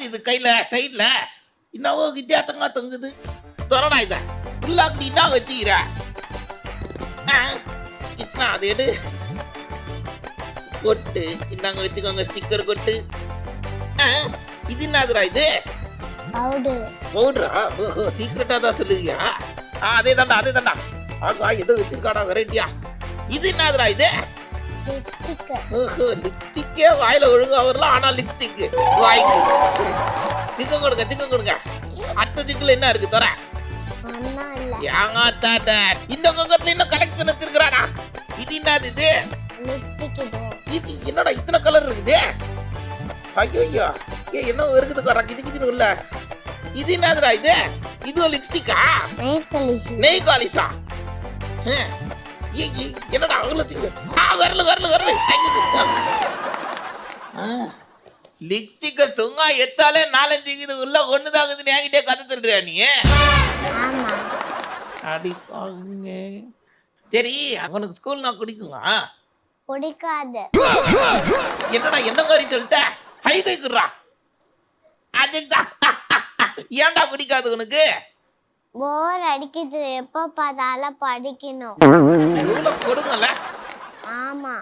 என்னது இது கையில சைடுல என்னவோ வித்தியாசமா தொங்குது. தொடடா இத. உள்ளாக்குடி என்ன வச்சுக்கிற? இத்தனா அது எடு. கொட்டு. இந்தாங்க வச்சுக்கோங்க ஸ்டிக்கர் கொட்டு. இது என்னதுடா இது? பவுடர் பவுடரா ஓஹோ சீக்கிரட்டா தான் சொல்லுவியா? ஆ அதே தாண்டா அதே தாண்டா ஆகா ஏதோ வச்சிருக்காடா வெரைட்டியா இது என்னதுடா இது? ஓஹோ லிப்ஸ்டிக்கே வாயில ஒழுங்கா வரலாம் ஆனா லிப்ஸ்டிக் வாய்க்கு. திங்க கொடுங்க திங்க கொடுங்க. அடுத்த திக்குல என்ன இருக்கு தர ஏங்க தாத்தா இந்த கங்கத்துல இன்னும் கலெக்ஷன் வச்சிருக்கிறாடா இது என்னது இது? இதோ. இது என்னடா இத்தனை கலர் இருக்குது? ஐயோ ஐயோ ஏ என்ன இருக்குது கடா கிச்சு கிச்சுன்னு இல்ல இது என்னதுடா இது? இதுவும் லிப்ஸ்டிக்கா நெய் காலிசா என்னடா அகலத்துக்கு? வரல வரல வரல. லிப்ஸ்டிக்க சும்மா எத்தாலே நாலஞ்சு இது உள்ள ஒண்ணு தாங்குதுன்னு என்கிட்டே கதை சொல்றியா நீ? ஆமா. அடி பாருங்க சரி அவனுக்கு ஸ்கூல் நான் குடிக்குங்க பிடிக்காது என்னடா என்ன மாதிரி சொல்லிட்ட? ஹை கைக்குறா அதுதான் ஏன்டா குடிக்காது உனக்கு? போர் அடிக்குது. எப்ப பார்த்தாலும் படிக்கணும். கொடுங்கல்ல ஆமா.